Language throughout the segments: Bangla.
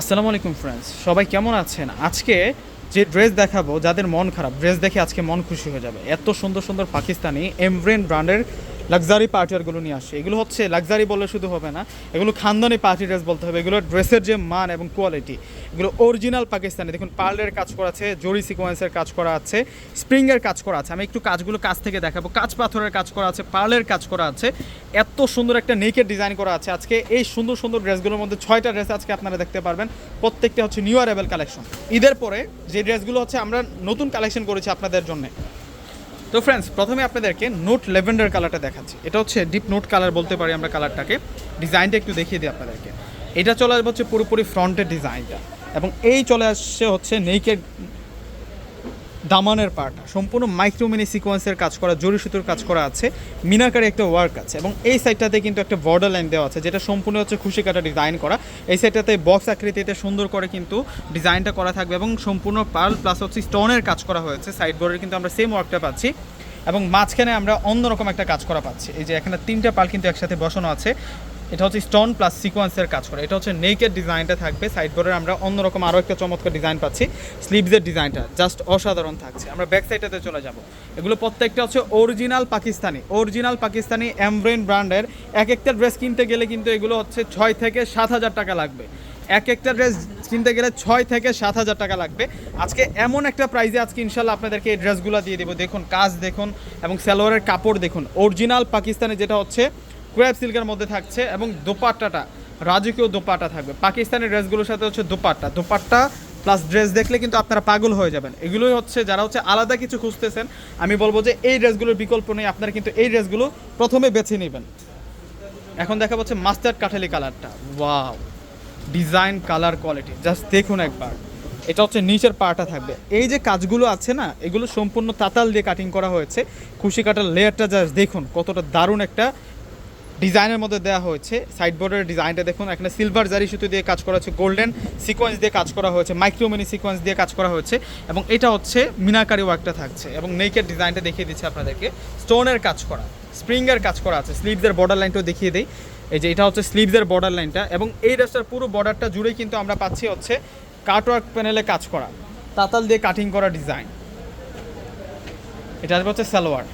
আসসালামু আলাইকুম ফ্রেন্ডস সবাই কেমন আছেন? আজকে যে ড্রেস দেখাবো, যাদের মন খারাপ ড্রেস দেখে আজকে মন খুশি হয়ে যাবে। এত সুন্দর সুন্দর পাকিস্তানি এমব্রেন ব্র্যান্ডের লাক্সারি পার্টিয়ারগুলো নিয়ে আসে। এগুলো হচ্ছে লাক্সারি বললে শুধু হবে না, এগুলো খানদানি পার্টি ড্রেস বলতে হবে। এগুলো ড্রেসের যে মান এবং কোয়ালিটি এগুলো অরিজিনাল পাকিস্তানি দেখুন পার্লের কাজ করা আছে জরি সিকোয়েন্সের কাজ করা আছে স্প্রিংয়ের কাজ করা আছে। আমি একটু কাজগুলো কাছ থেকে দেখাবো। কাজ পাথরের কাজ করা আছে পার্লের কাজ করা আছে। এত সুন্দর একটা নেকের ডিজাইন করা আছে আজকে। এই সুন্দর সুন্দর ড্রেসগুলোর মধ্যে ছয়টা ড্রেস আজকে আপনারা দেখতে পারবেন। প্রত্যেকটা হচ্ছে নিউ অ্যারেবল কালেকশন ঈদের পরে যে ড্রেসগুলো হচ্ছে আমরা নতুন কালেকশন করেছি আপনাদের জন্য তো ফ্রেন্ডস প্রথমে আপনাদেরকে নোট লেভেন্ডার কালারটা দেখাচ্ছি। এটা হচ্ছে ডিপ নোট কালার বলতে পারি আমরা কালারটাকে ডিজাইনটা একটু দেখিয়ে দিই আপনাদেরকে। এটা চলে আসবে হচ্ছে পুরোপুরি ফ্রন্টের ডিজাইনটা এবং এই চলে আসছে হচ্ছে নেইকের দামানের পার্টটা সম্পূর্ণ মাইক্রোমিনি সিকোয়েন্সের কাজ করা, জরি সুতোর কাজ করা আছে। মিনাকারে একটা ওয়ার্ক আছে এবং এই সাইডটাতে কিন্তু একটা বর্ডার লাইন দেওয়া আছে, যেটা সম্পূর্ণ হচ্ছে খুশি কাটা ডিজাইন করা। এই সাইডটাতে বক্স আকৃতিতে সুন্দর করে কিন্তু ডিজাইনটা করা থাকবে এবং সম্পূর্ণ পার্ল প্লাস হচ্ছে স্টোনের কাজ করা হয়েছে। সাইড বোর্ডের কিন্তু আমরা সেম ওয়ার্কটা পাচ্ছি এবং মাঝখানে আমরা অন্যরকম একটা কাজ করা পাচ্ছি। এই যে এখানে তিনটা পাল কিন্তু একসাথে বসানো আছে। এটা হচ্ছে স্টোন প্লাস সিকোয়েন্সের কাজ করে। এটা হচ্ছে নেকের ডিজাইনটা থাকবে। সাইড বোর্ডের আমরা অন্যরকম আরও একটা চমৎকার ডিজাইন পাচ্ছি। স্লিভসের ডিজাইনটা জাস্ট অসাধারণ থাকছে। আমরা ব্যাক সাইডটাতে চলে যাব। এগুলো প্রত্যেকটা হচ্ছে অরিজিনাল পাকিস্তানি অরিজিনাল পাকিস্তানি এমব্রেন ব্র্যান্ডের এক একটা ড্রেস কিনতে গেলে কিন্তু এগুলো হচ্ছে ছয় থেকে সাত হাজার টাকা লাগবে। এক একটা ড্রেস কিনতে গেলে ছয় থেকে সাত হাজার টাকা লাগবে। আজকে এমন একটা প্রাইজে আজকে ইনশাল্লাহ আপনাদেরকে এই ড্রেসগুলো দিয়ে দেবো। দেখুন, কাজ দেখুন এবং সালোয়ারের কাপড় দেখুন। অরিজিনাল পাকিস্তানি যেটা হচ্ছে ক্র্যাপ সিল্কের মধ্যে থাকছে এবং দোপাট্টাটা, রাজকীয় দোপাট্টা থাকবে। পাকিস্তানি ড্রেসগুলোর সাথে হচ্ছে দোপাট্টা। দোপাট্টা প্লাস ড্রেস দেখলে কিন্তু আপনারা পাগল হয়ে যাবেন। এগুলোই হচ্ছে যারা হচ্ছে আলাদা কিছু খুঁজতেছেন, আমি বলব যে এই ড্রেসগুলোর বিকল্প নেই, আপনারা কিন্তু এই ড্রেসগুলো প্রথমে বেছে নেবেন। এখন দেখা পাচ্ছে মাস্টার্ড কাঠালি কালারটা wow design colour quality just দেখুন একবার। এটা হচ্ছে নিচের পাটা থাকবে। এই যে কাজগুলো আছে না, এগুলো সম্পূর্ণ তাতাল দিয়ে কাটিং করা হয়েছে। খুশি কাটার লেয়ারটা জাস্ট দেখুন, কতটা দারুণ একটা ডিজাইনের মধ্যে দেওয়া হয়েছে। সাইড বোর্ডের ডিজাইনটা দেখুন, এখানে সিলভার জারি সুতো দিয়ে কাজ করা হয়েছে গোল্ডেন সিকোয়েন্স দিয়ে কাজ করা হয়েছে মাইক্রোমিনি সিকোয়েন্স দিয়ে কাজ করা হয়েছে এবং এটা হচ্ছে মিনাকারি ওয়ার্কটা থাকছে এবং নেকের ডিজাইনটা দেখিয়ে দিচ্ছে আপনাদেরকে। স্টোনের কাজ করা স্প্রিংয়ের কাজ করা আছে স্লিভসের বর্ডার লাইনটাও দেখিয়ে দিই। এই যে এটা হচ্ছে স্লিভসের বর্ডার লাইনটা এবং এই ড্রেসটার পুরো বর্ডারটা জুড়েই কিন্তু আমরা পাচ্ছি হচ্ছে কাটওয়ার্ক প্যানেলে কাজ করা, তাতাল দিয়ে কাটিং করা ডিজাইন এটা হচ্ছে সালোয়ার।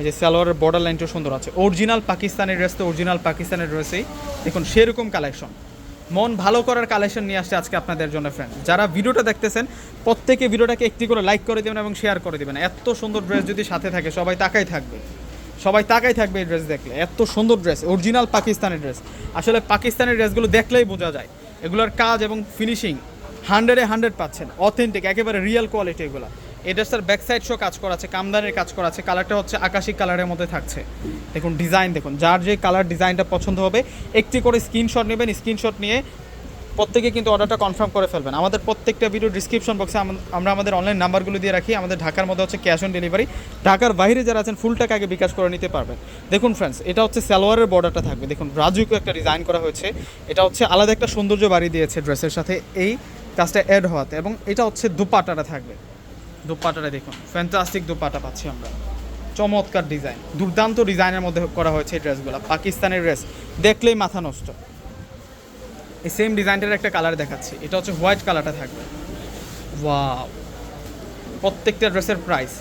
এই যে সালোয়ারের বর্ডার লাইনটাও সুন্দর আছে। অরিজিনাল পাকিস্তানের ড্রেস তো অরিজিনাল পাকিস্তানের ড্রেসেই দেখুন, সেরকম কালেকশন মন ভালো করার কালেকশন নিয়ে আসছে আজকে আপনাদের জন্য ফ্রেন্ড যারা ভিডিওটা দেখতেছেন, প্রত্যেকে ভিডিওটাকে একটি করে লাইক করে দেবেন এবং শেয়ার করে দেবেন। এত সুন্দর ড্রেস যদি সাথে থাকে, সবাই তাকাই থাকবে। সবাই তাকাই থাকবে এই ড্রেস দেখলে। এত সুন্দর ড্রেস অরিজিনাল পাকিস্তানের ড্রেস আসলে পাকিস্তানের ড্রেসগুলো দেখলেই বোঝা যায়। এগুলোর কাজ এবং ফিনিশিং হান্ড্রেডে হান্ড্রেড পাচ্ছেন। অথেন্টিক একেবারে রিয়েল কোয়ালিটি এগুলো। এই ড্রেসটার ব্যাক শো কাজ করা আছে কামদানের কাজ করা আছে কালারটা হচ্ছে আকাশি কালারের মধ্যে থাকছে। দেখুন ডিজাইন দেখুন, যার যে কালার ডিজাইনটা পছন্দ হবে, একটি করে স্ক্রিনশট নেবেন স্ক্রিনশট নিয়ে প্রত্যেকে কিন্তু অর্ডারটা কনফার্ম করে ফেলবেন। আমাদের প্রত্যেকটা ভিডিও ডিসক্রিপশন বক্সে আমরা আমাদের অনলাইন নাম্বারগুলো দিয়ে রাখি, আমাদের ঢাকার মধ্যে হচ্ছে ক্যাশ অন ডেলিভারি ঢাকার বাইরে যারা আছেন ফুল টাকা আগে বিকাশ করে নিতে পারবেন। দেখুন ফ্রেন্ডস এটা হচ্ছে সালোয়ারের বর্ডারটা থাকবে। দেখুন রাজুকও একটা ডিজাইন করা হয়েছে। এটা হচ্ছে আলাদা একটা সৌন্দর্য বাড়িয়ে দিয়েছে ড্রেসের সাথে। এই কাজটা অ্যাড হওয়াতে এবং এটা হচ্ছে দুপাটাটা থাকবে। দুপাটাটা দেখুন। ফ্যান্টাস্টিক দুপাটা পাচ্ছি আমরা। চমৎকার ডিজাইন দুর্দান্ত ডিজাইনের মধ্যে করা হয়েছে এই ড্রেসগুলো পাকিস্তানের ড্রেস দেখলেই মাথা নষ্ট। এই সেম ডিজাইনটার একটা কালার দেখাচ্ছি। এটা হচ্ছে হোয়াইট কালারটা থাকবে। ওয়াও প্রত্যেকটা ড্রেসের প্রাইস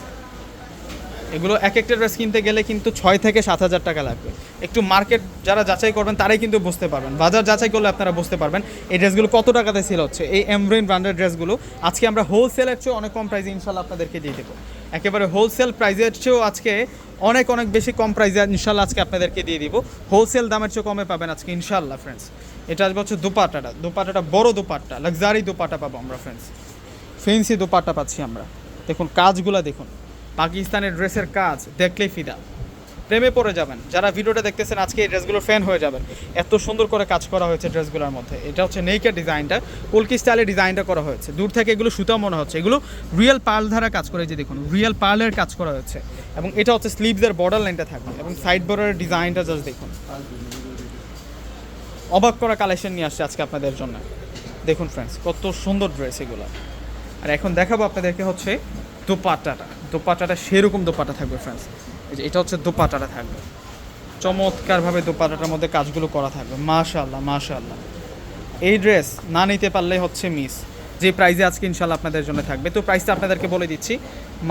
এগুলো এক একটা ড্রেস কিনতে গেলে কিন্তু ছয় থেকে সাত হাজার টাকা লাগবে। একটু মার্কেট যারা যাচাই করবেন, তারাই কিন্তু বুঝতে পারবেন। বাজার যাচাই করলে আপনারা বুঝতে পারবেন এই ড্রেসগুলো কত টাকাতে সেল হচ্ছে। এই এমব্রেন ব্র্যান্ডের ড্রেসগুলো আজকে আমরা হোলসেলের চেয়েও অনেক কম প্রাইসে ইনশাল্লাহ আপনাদেরকে দিয়ে দেবো। একেবারে হোলসেল প্রাইসের চেয়েও আজকে অনেক অনেক বেশি কম প্রাইসে ইনশাল্লাহ আজকে আপনাদেরকে দিয়ে দিব। হোলসেল দামের চেয়েও কমে পাবেন আজকে ইনশাল্লাহ ফ্রেন্ডস এটা আসবে হচ্ছে দুপাটাটা। দুপাটাটা বড় দুপাট্টা লাক্সারি দুপাটা পাবো আমরা ফ্রেন্ডস ফেন্সি দুপাট্টা পাচ্ছি আমরা। দেখুন, কাজগুলো দেখুন। পাকিস্তানের ড্রেসের কাজ দেখলেই ফিদা। প্রেমে পড়ে যাবেন। যারা ভিডিওটা দেখতেছেন, আজকে এই ড্রেসগুলোর ফ্যান হয়ে যাবেন। এত সুন্দর করে কাজ করা হয়েছে ড্রেসগুলোর মধ্যে। এটা হচ্ছে নেইকের ডিজাইনটা। কলকি স্টাইলে ডিজাইনটা করা হয়েছে। দূর থেকে এগুলো সুতা মনে হচ্ছে। এগুলো রিয়েল পার্ল ধারা কাজ করে যে দেখুন রিয়েল পার্লের কাজ করা হয়েছে। এবং এটা হচ্ছে স্লিভসের বর্ডার লাইনটা থাকবে। এবং সাইড বর্ডারের ডিজাইনটা জাস্ট দেখুন। অবাক করা কালেকশন নিয়ে আসছে আজকে আপনাদের জন্য। দেখুন ফ্রেন্ডস কত সুন্দর ড্রেস এগুলো। আর এখন দেখাবো আপনাদেরকে হচ্ছে দোপাট্টাটা। দোপাট্টাটা সেরকম দোপাটা থাকবে ফ্রেন্ডস এই যে এটা হচ্ছে দোপাটাটা থাকবে। চমৎকারভাবে দোপাটাটার মধ্যে কাজগুলো করা থাকবে। মাশাল্লাহ মাশাল্লাহ এই ড্রেস না নিতে পারলে হচ্ছে মিস যে প্রাইজে আজকে ইনশাল্লাহ আপনাদের জন্য থাকবে। তো প্রাইসটা আপনাদেরকে বলে দিচ্ছি।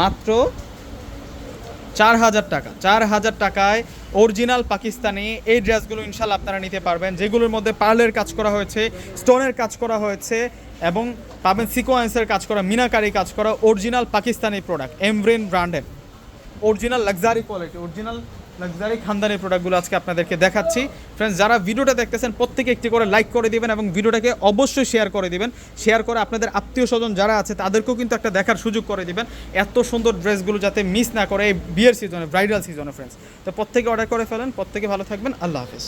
মাত্র চার হাজার টাকা। চার হাজার টাকায় অরিজিনাল পাকিস্তানি এই ড্রেসগুলো ইনশাল্লাহ আপনারা নিতে পারবেন, যেগুলোর মধ্যে পার্লের কাজ করা হয়েছে, স্টোনের কাজ করা হয়েছে এবং পাবেন সিকোয়েন্সের কাজ করা, মিনাকারি কাজ করা অরিজিনাল পাকিস্তানি প্রোডাক্ট এমব্রেন ব্র্যান্ডের original luxury quality original luxury খানদানি প্রোডাক্টগুলো আজকে আপনাদেরকে দেখাচ্ছি। ফ্রেন্ডস যারা ভিডিওটা দেখতেছেন, প্রত্যেকে একটি করে লাইক করে দিবেন এবং ভিডিওটাকে অবশ্যই শেয়ার করে দিবেন। শেয়ার করে আপনাদের আত্মীয় স্বজন যারা আছে, তাদেরকেও কিন্তু একটা দেখার সুযোগ করে দিবেন। এত সুন্দর ড্রেসগুলো যাতে মিস না করে এই বিয়ের সিজনে ব্রাইডাল সিজনে ফ্রেন্ডস তো প্রত্যেকে অর্ডার করে ফেলেন, প্রত্যেকে ভালো থাকবেন, আল্লাহ হাফিজ।